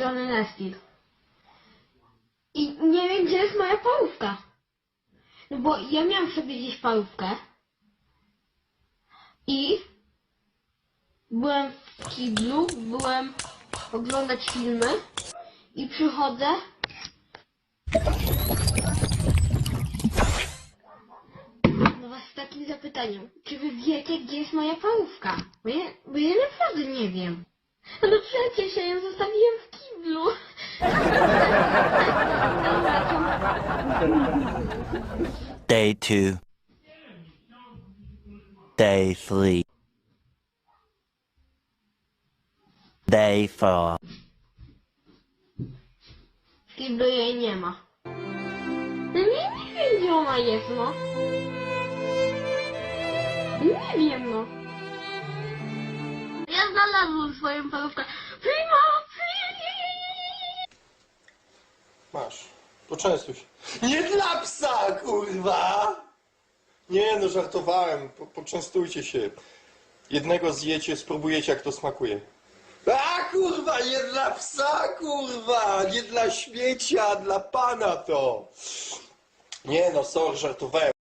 Johnny Nestil. I nie wiem, gdzie jest moja parówka. No bo ja miałam sobie gdzieś parówkę. I byłem w kiblu, byłem oglądać filmy i przychodzę. Do was z takim zapytaniem. Czy wy wiecie, gdzie jest moja parówka? Bo ja, bo ja naprawdę nie wiem. No przecież ja ją zostawiłem w. Day two. Day three. Day four. Kiblu jej nie ma. Nie wiem, gdzie ona jest, no. Nie wiem, no. Ja znalazłem swoją parówkę. Masz. Poczęstuj się. Nie dla psa, kurwa! Nie no, żartowałem. Po, poczęstujcie się. Jednego zjecie, spróbujecie jak to smakuje. A kurwa, nie dla psa, kurwa! Nie dla śmiecia, dla pana to! Nie no, sorry, żartowałem.